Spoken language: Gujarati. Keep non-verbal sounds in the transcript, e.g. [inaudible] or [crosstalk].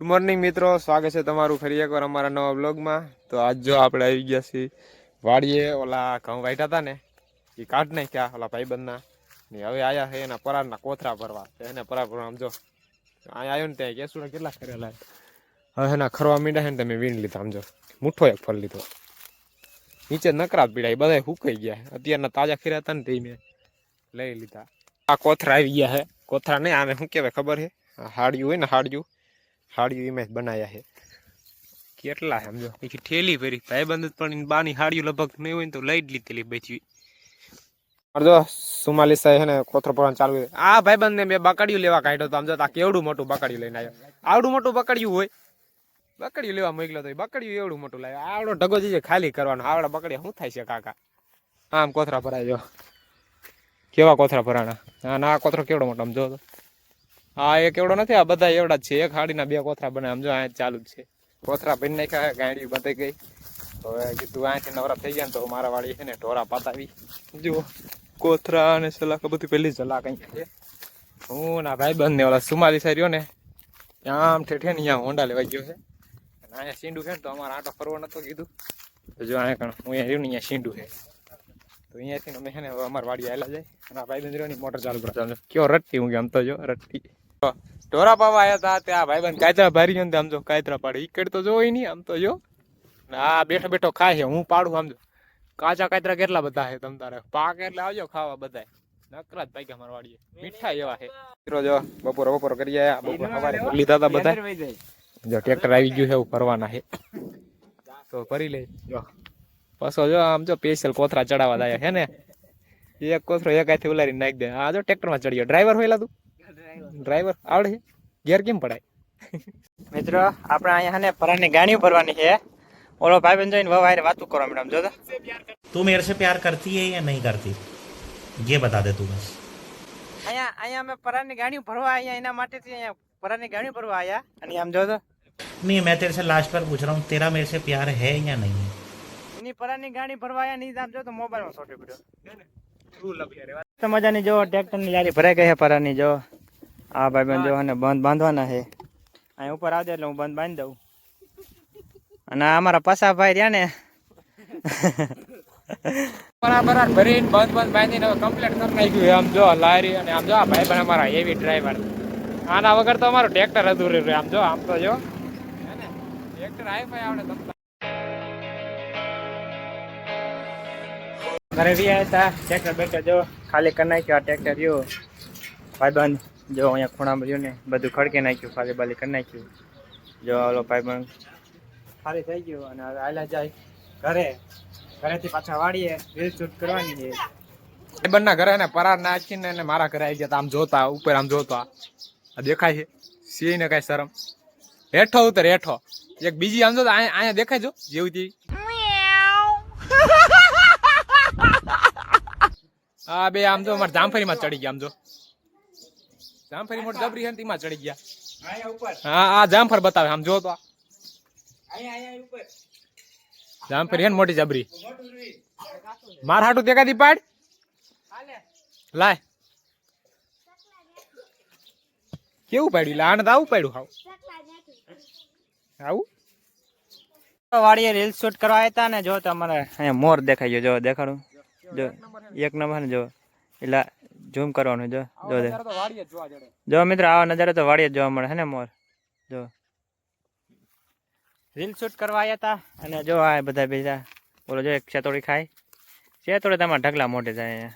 ગુડ મોર્નિંગ મિત્રો. સ્વાગત છે તમારું ફરી એકવાર અમારા નવા બ્લોગમાં તો આજ જો આપણે આવી ગયા છીએ વાડીએ. ઓલા ઘઉં વાઢ્યા હતા ને, એ કાઢ નાખ્યા ઓલા ભાઈબંધના. ને હવે આવ્યા છે એના પરારના કોથરા ભરવા. એને પરા ભરવા આમ જો, અહીંયા આવ્યો ને ત્યાં કેસુડા કેટલા કરેલા. હવે એના ખરવા મીંડા છે ને તમે વીણ લીધા, આમ જો. મુઠ્ઠો એક ફળ લીધો. નીચે નકરા પીડા બધા સુકાઈ ગયા અત્યારના તાજા ખીરા હતા ને તે મેં લઈ લીધા. આ કોથરા આવી ગયા છે. કોથરા નહીં, આને શું કહેવાય ખબર છે? હાડિયું હોય ને હાડિયું. હાડિયું ઇમેજ બનાવ્યા છે. કેટલા સમજો? પછી ઠેલી ભરી ભાઈબંધ પણ બાની હાડિયું લગભગ નહીં હોય ને તો લઈ જ લીધેલી બચી. જો સુમાલી સાહેબ ને કોથરો પડવાનું ચાલુ આ ભાઈબંધ ને મેં બકડિયું લેવા કાઢ્યો તો આમ જો આ કેવડું મોટું બકડિયું લઈને આવ્યો. આવડું મોટું બકડ્યું હોય. બકડિયું લેવા મોકલ્યો તો બકડિયું એવડું મોટું લાવ્યો. આવડો ઢગો છે ખાલી કરવાનો. આવડા બકડિયા શું થાય છે કાકા? આમ કોથરા ભરાય જો. કેવા કોથરા ભરાણા? ના કોથરો કેવડો મોટો આમ જો હા, એક એવડો નથી, આ બધા એવડા છે. એક હાડીના બે કોથરા બને, આમ જો આ ચાલુ છે. કોથરા ભરી નાખ્યા ગાડી બતાઈ ગઈ. હવે કીધું અહીંથી નવરા થઈ ગયા ને તો મારા વાળી છે ને ઢોરા પાતાવી. જુઓ કોથરા અને સલાક બધું પેલી સલાક અહીંયા છે. હું ના ભાઈ બંધ ને ઓલા સુમાલી સાર્યો રહ્યો ને આમ ઠેઠે ને અહીંયા હોન્ડા લેવાઈ ગયો છે. અને અહીંયા સીંડું છે ને તો અમારે આટો ફરવો નતો કીધું. જો અહીંયા કણ, હું અહીંયા રહ્યું ને અહીંયા સીંડું છે. તો અહીંયાથી અમે છે ને અમારા વાડી આવેલા જાય. અને આ ભાઈ બંધ મોટર ચાલુ કરતા કયો રટ્ટી હું આમ તો જો, રટ્ટી. ઢોરા પાવા આવ્યા હતા ત્યાં ભાઈબંધ કાયતરા ભારી ગયો આમ જો કાયતરા પાડે. ઈકડ તો જોઈ નહીં, આમ તો જો. આ બેઠો બેઠો ખાય છે, હું પાડું સમજો કાચા કાયતરા કેટલા બધા છે તમ તારે? પાક એટલે આવજો ખાવા બધા નકરા જ પાક્યા મારા વાડીએ મીઠા એવા છે. મિત્રો જો, બપોર બપોર કરી આયા બપોર સવારે લીધા હતા બધા. જો, ટ્રેક્ટર આવી ગયું છે, એવું ફરવાના છે. તો ભરી લે. જો. પાછો જો, આમ જો સ્પેશિયલ કોથરા ચડાવવા દાયા છે ને. એક કોથરો એક હાથે ઉલારી નાખી દે. આ જો ટ્રેક્ટરમાં ચડ્યો. ડ્રાઈવર હોયલા તું? ડ્રાઈવર આવડે છે ગેર કેમ પડાય મિત્રો આપણે અહીંયા હે ને પરાની ગાણીઓ ભરવાની છે ઓલો ભાઈ બંધ જોઈને વવારે વાતું કરવા મેડમ જો તો तू मेरे से प्यार करती है या नहीं करती ये बता दे तू बस અહીંયા અહીંયા અમે પરાની ગાણીઓ ભરવા અહીંયા એના માટેથી અહીંયા પરાની ગાણીઓ ભરવા આયા અને આમ જો તો नहीं मैं तेरे से लास्ट पर पूछ रहा हूँ तेरा मेरे से प्यार है या नहीं है એની પરાની ગાણી ભરવા આયા નહીં આમ જો તો મોબાઈલમાં છોટી પડ્યો તો મજાની જો ટ્રેક્ટરની યારી ભરાઈ ગઈ છે પરાની જો આ ભાઈ બંધ જોવાને બંધ બાંધવાના છે. અહીં ઉપર આવજો એટલે હું બંધ બાંધી દઉં. અને અમારા પસા ભાઈ રહ્યા ને. [laughs] બરાબર ભરીને બંધ બંધ બાંધીને હવે કમ્પ્લીટ કરી નાખ્યું આમ જો લારી અને આમ જો આ ભાઈ પણ અમારા હેવી ડ્રાઈવર આના વગર તો અમારું ટ્રેક્ટર અધૂરું રહ્યું આમ જો આમ તો જો. ટ્રેક્ટર આવી ભાઈ આવડે તમ ઘરે રહ્યા હતા. ટ્રેક્ટર બેઠા જો ખાલી કરી નાખ્યો આ ટ્રેક્ટર રહ્યું. ભાઈબંધ. જો અહીંયા ખૂણામાં રહ્યું ને બધું ખડકી નાખ્યું ખાલી બાલી કરી નાખ્યું. જો ઓલો ભાઈબંધ. ખાલી થઈ ગયું અને હવે આયલા જાય ઘરે. ઘરેથી પાછા વાળીએ રીલ શૂટ કરવાની છે. ભાઈબંધના ઘરે ને પરાર નાખીને એને મારા ઘરે આવી ગયા તા. આમ જોતા ઉપર આમ જોતા. આ દેખાય છે? સિંહ ને કઈ શરમ. હેઠો ઉતર હેઠો. એક બીજી આમ જો અહીંયા અહીંયા દેખાય જો જેવું તેવી હા બે આમ જો અમારે જામફળીમાં ચડી ગયા આમ જો. જામફળી મોટ જબરી હે તેમાં ચડી ગયા. આયા ઉપર. હા આ જામફળ બતાવે. આમ જો તો આયા અહીંયા ઉપર. જામફળી હે મોટી જબરી. માર હાટુ દેખા દી પાડ. લાય. કેવું પાડ્યું? લાણ તો આવું પાડ્યું હાવ. આવું? વાડીએ રીલ શૂટ કરવા આવ્યા હતા ને જો તમારે અહીંયા મોર દેખાઈ ગયો. જો દેખાડું. જો એક નંબર ને જો. એટલે ઝૂમ કરવાનું જો જો જો. મિત્રો આવા નજારો તો વાડીએ જોવા મળે હે ને મોર? જો. રીલ શૂટ કરવા આવ્યા હતા અને જો આ બધા બીજા બોલો જો એક ચેતોડી ખાય. ચેતોડી તમારા ઢગલા મોટે જાય અહીંયા.